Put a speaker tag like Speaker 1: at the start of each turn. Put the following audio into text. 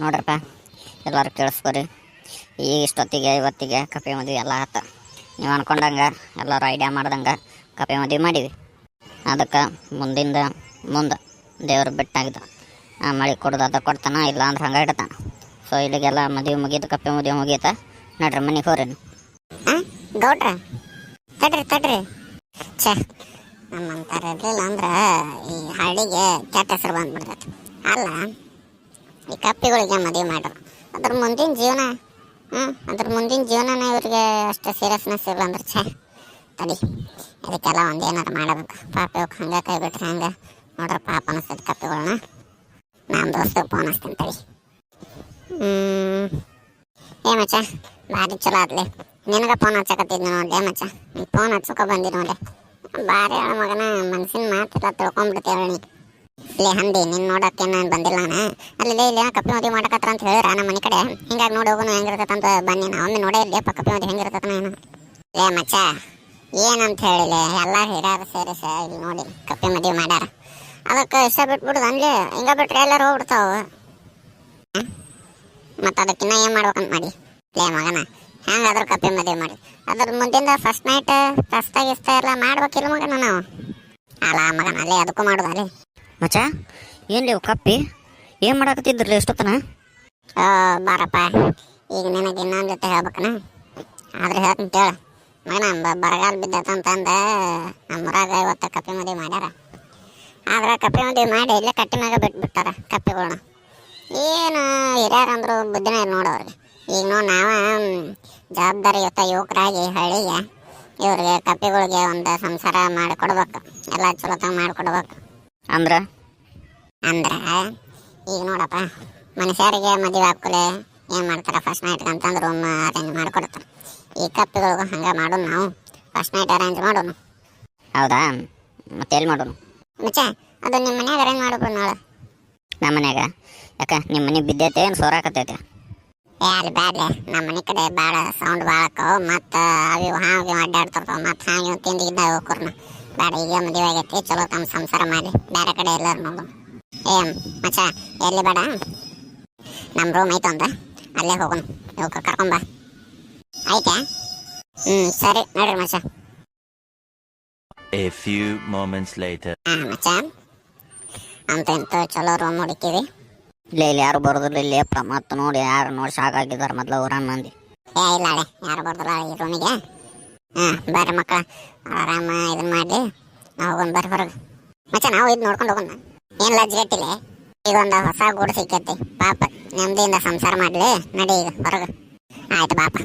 Speaker 1: ನೋಡ್ರಪ್ಪ. ಎಲ್ಲರೂ ಕೇಳಿಸ್ಕೊರಿ ಈಗ ಇಷ್ಟೊತ್ತಿಗೆ, ಇವತ್ತಿಗೆ ಕಪೆ ಮದುವೆ ಎಲ್ಲ ಆಯ್ತು ನೀವು ಅನ್ಕೊಂಡಂಗೆ, ಎಲ್ಲರೂ ಐಡಿಯಾ ಮಾಡ್ದಂಗೆ ಕಪೆ ಮದುವೆ ಮಾಡೀವಿ ಅದಕ್ಕೆ ಮುಂದಿಂದ ಮುಂದೆ ದೇವ್ರು ಆ ಮಳೆ ಕೊಡೋದು ಅದ ಕೊಡ್ತಾನ, ಇಲ್ಲ ಅಂದ್ರೆ ಹಂಗೆ ಇಡ್ತಾನೆ. ಸೊ ಇಲ್ಲಿಗೆಲ್ಲ ಮದುವೆ ಮುಗೀತು, ಕಪ್ಪೆ ಮದುವೆ ಮುಗೀತ. ನಡ್ರಿ ಮನೆಗೆ ಹೋರಿ
Speaker 2: ಗೌಡ್ರ. ತಡ್ರಿ ತಡ್ರಿ. ಛೇ, ನಮ್ಮಂತಾರ ಇರಲಿಲ್ಲ ಅಂದ್ರೆ ಈ ಹಳ್ಳಿಗೆ ಕೆಟ್ಟ ಹೆಸರು ಬಂದ್ಬಿಡ್ತೈತೆ. ಅಲ್ಲ ಈ ಕಪ್ಪಿಗಳಿಗೆ ಮದುವೆ ಮಾಡ್ರು ಅದ್ರ ಮುಂದಿನ ಜೀವನ ಹ್ಞೂ ಅದ್ರ ಮುಂದಿನ ಜೀವನನ ಇವ್ರಿಗೆ ಅಷ್ಟು ಸೀರಿಯಸ್ನೆಸ್ ಇಲ್ಲ ಅಂದ್ರೆ ಛೇ, ತಡಿ. ಅದಕ್ಕೆಲ್ಲ ಒಂದು ಏನಾರು ಮಾಡಬೇಕು. ಪಾಪ ಇವಾಗ ಹಂಗೆ ಕೈ ಬಿಟ್ರೆ ಹಂಗೆ. ನೋಡ್ರಿ ಪಾಪ ಅನಿಸ್ತೈತೆ ಕಪ್ಪಿಗಳನ್ನ ನಮ್ಮ ದೋಸ್ತಿಗೆ ಫೋನ್ ಹಚ್ತೀನಿ ತಡಿ. ಏ ಮಚ್ಚ, ಭಾರಿ ಚಲೋ ಆದ್ಲಿ. ನಿನಗ ಫೋನ್ ಹಚ್ಚಕತ್ತಿದ್ನ ನೋಡ್ಲೆ ನೀ ಫೋನ್ ಹಚ್ಚಕ ಬಂದಿ ನೋಡ್ಲೆ ಭಾರಿ ಹೇಳ ಮಗನ ಮನ್ಸಿನ ಮಾತೆಲ್ಲ ತಿಳ್ಕೊಂಡ್ಬಿಡ್ತೇವೆ ನೀ ಇಲ್ಲಿ ಹಂದಿ, ನಿನ್ ನೋಡಕ್ಕೆ ನಾನು ಬಂದಿಲ್ಲ ನಾನು? ಅಲ್ಲಿ ಇಲ್ಲಿ ಕಪ್ಪಿ ಮದುವೆ ಮಾಡಕತ್ರ ಅಂತ ಹೇಳಿದ್ರ ನಮ್ಮ ಮನೆ ಕಡೆ? ಹಿಂಗಾಗಿ ನೋಡಿ ಹೋಗೋನು, ಹೆಂಗಿರ್ತೈತೆ ಅಂತ ಬನ್ನಿ ನಾ ಒಮ್ಮೆ ನೋಡೇ ಅಪ್ಪ ಕಪ್ಪಿ ಮದುವೆ ಹೆಂಗಿರ್ತೈತೆ ನಾನು. ಲೇ ಮಚ್ಚ, ಏನಂತ ಹೇಳಿಲ್ಲ ಎಲ್ಲ ಹಿರಿಯರು ಸೇರಿಸ ಇಲ್ಲಿ ನೋಡಿ ಕಪ್ಪಿ ಮದುವೆ ಮಾಡ್ಯಾರ. ಅದಕ್ಕೆ ಇಷ್ಟ ಬಿಟ್ಬಿಡುದು ಅನ್ಲಿ ಹಿಂಗ ಬಿಟ್ರೆ ಎಲ್ಲರೂ ಹೋಗ್ಬಿಡ್ತಾವ. ಮತ್ತು ಅದಕ್ಕಿನ್ನ ಏನು ಮಾಡ್ಬೇಕಂತ ಮಾಡಿ? ಲೇ ಮಗನ, ಹೆಂಗಾದ್ರೂ ಕಪ್ಪಿ ಮದುವೆ ಮಾಡಿ. ಅದ್ರ ಮುಂದಿಂದ ಫಸ್ಟ್ ನೈಟ್ ರಸ್ತ ಇಷ್ಟ ಎಲ್ಲ ಮಾಡ್ಬೇಕಿಲ್ಲ ಮಗನ ನಾವು. ಅಲ್ಲ ಮಗನ ಅಲ್ಲೇ ಅದಕ್ಕೂ ಮಾಡೋದಲ್ಲೇ
Speaker 1: ಮಚ್ಚ, ಏನು ನೀವು ಕಪ್ಪಿ? ಏನು ಮಾಡಾಕತ್ತಿದ್ರಿ ಎಷ್ಟೊತ್ತನ?
Speaker 2: ಬಾರಪ್ಪ, ಈಗ ನಿನಗೆ ಇನ್ನೊಂದು ಜೊತೆ ಹೇಳ್ಬೇಕನ? ಆದ್ರೆ ಹೇಳ್ತೀನಿ ಕೇಳ. ಮಗನ ಬರಗಾಲ ಬಿದ್ದತಂತಂದ ನಮ್ಮೂರಾಗ ಇವತ್ತು ಕಪ್ಪಿ ಮದುವೆ ಮಾಡ್ಯಾರ. ಆದ್ರೆ ಕಪ್ಪಿ ಮದುವೆ ಮಾಡಿ ಇಲ್ಲೇ ಕಟ್ಟಿ ಮ್ಯಾಗ ಬಿಟ್ಬಿಟ್ಟಾರ ಕಪ್ಪಿಗಳ್ನ. ಏನು ಹಿರಿಯರಂದ್ರು ಬುದ್ಧಿನ ನೋಡೋರಿಗೆ ಈಗ ನೋಡಿ ನಾವ ಜವಾಬ್ದಾರಿಯುತ ಯುವಕರಾಗಿ, ಹಳ್ಳಿಗೆ, ಇವ್ರಿಗೆ ಕಪ್ಪಿಗಳಿಗೆ ಒಂದು ಸಂಸಾರ ಮಾಡಿಕೊಡ್ಬೇಕು. ಎಲ್ಲ ಚಲೋತಾಗ ಮಾಡಿಕೊಡ್ಬೇಕು.
Speaker 1: ಅಂದ್ರೆ.
Speaker 2: ಅಂದ್ರ. ಈಗ ನೋಡಪ್ಪ ಮನುಷ್ಯರಿಗೆ ಮದುವೆ ಹಾಕಲೆ ಏನು ಮಾಡ್ತಾರೆ? ಫಸ್ಟ್ ನೈಟ್ ಅಂತಂದ್ರೆ ರೂಮ್ ಅರೇಂಜ್ ಮಾಡಿಕೊಡ್ತಾರೆ. ಈ ಕಪ್ಪಿಗಳಿಗೂ ಹಂಗೆ ಮಾಡೋಣ ನಾವು. ಫಸ್ಟ್ ನೈಟ್ ಅರೇಂಜ್ ಮಾಡೋಣ
Speaker 1: ಹೌದಾ? ಮತ್ತೆ ಎಲ್ಲಿ ಮಾಡೋಣ
Speaker 2: ಮುಚ್ಚ ಅದು ನಿಮ್ಮ ಮನ್ಯಾಗ ಅರೇಂಜ್ ಮಾಡ್ಬಿಡು ನಾಳೆ.
Speaker 1: ನಮ್ಮ ಮನ್ಯಾಗ? ಯಾಕೆ ನಿಮ್ಮ ಮನೆ ಬಿದ್ದೈತೆ ಏನು ಸೋರಾಕತ್ತೈತೆ?
Speaker 2: ಏ ಅಲ್ಲಿ ಬ್ಯಾಡ್ಲೆ. ನಮ್ಮ ಮನೆ ಕಡೆ ಭಾಳ ಸೌಂಡ್ ಭಾಳ ಮತ್ತು ಅವು ಇವು ಹಾವು ಮತ್ತು ಹಾಗೆ ಇದ್ದಾಗ ಹೋಗ್ಕೊರ್ನ. ಬೇಡ ಈಗ ಮದುವೆ ಆಗೈತಿ ಚಲೋ ತಮ್ಮ ಸಂಸಾರ ಮಾಡಿ. ಬೇರೆ ಕಡೆ ಎಲ್ಲರೂ ನೋಡು ಏ ಮಚ್ಚ ಎಲ್ಲಿ ಬೇಡ? ನಮ್ಮ ರೂಮ್ ಐತೆ ಅಂತ ಅಲ್ಲೇ ಹೋಗೋಣ. ಇವಕ್ಕೆ ಕರ್ಕೊಂಬ ಆಯ್ತಾ? ಹ್ಮ್ ಸರಿ ನೋಡ್ರಿ ಮಚ್ಚ.
Speaker 3: A few moments later.
Speaker 2: ಆ ಮಚ್ಚ. ಅಂತ ಚಲೋ ರೂಮ್ ಹುಡುಕಿವಿ
Speaker 1: ಇಲ್ಲ ಇಲ್ಲಿ ಯಾರು ಬರೋದಿಲ್ಲ ಇಲ್ಲಿ. ಅಪ್ಪ ಮತ್ತು ನೋಡಿ ಯಾರು ನೋಡಿ ಸಾಕಾಗಿದ್ದಾರೆ ಮೊದಲು ಊರನ್ನ ಮಂದಿ.
Speaker 2: ಏ ಇಲ್ಲ ಅಳೆ ಯಾರು ಬರ್ದಲ್ಲ ಈ ರೂಮಿಗೆ ಹಾಂ ಬರ್ರಿ ಮಕ್ಕಳ, ಆರಾಮ ಇದನ್ನ ಮಾಡಿ ನಾವು ಹೋಗೋಣ, ಬರ್ರಿ ಹೊರಗೆ. ಮಚ್ಚ, ನಾವು ಇದು ನೋಡ್ಕೊಂಡು ಹೋಗೋಣ. ಏನು ಲಜ್ಜೆಟ್ಟಿಲ್ಲ ಈಗ ಒಂದು ಹೊಸ ಗೂಡು ಸಿಕ್ಕೈತಿ. ಪಾಪ, ನೆಮ್ಮದಿಯಿಂದ ಸಂಸಾರ ಮಾಡಲಿ. ನಡಿ ಈಗ, ಹೊರಗೆ. ಆಯ್ತು, ಬಾಪ.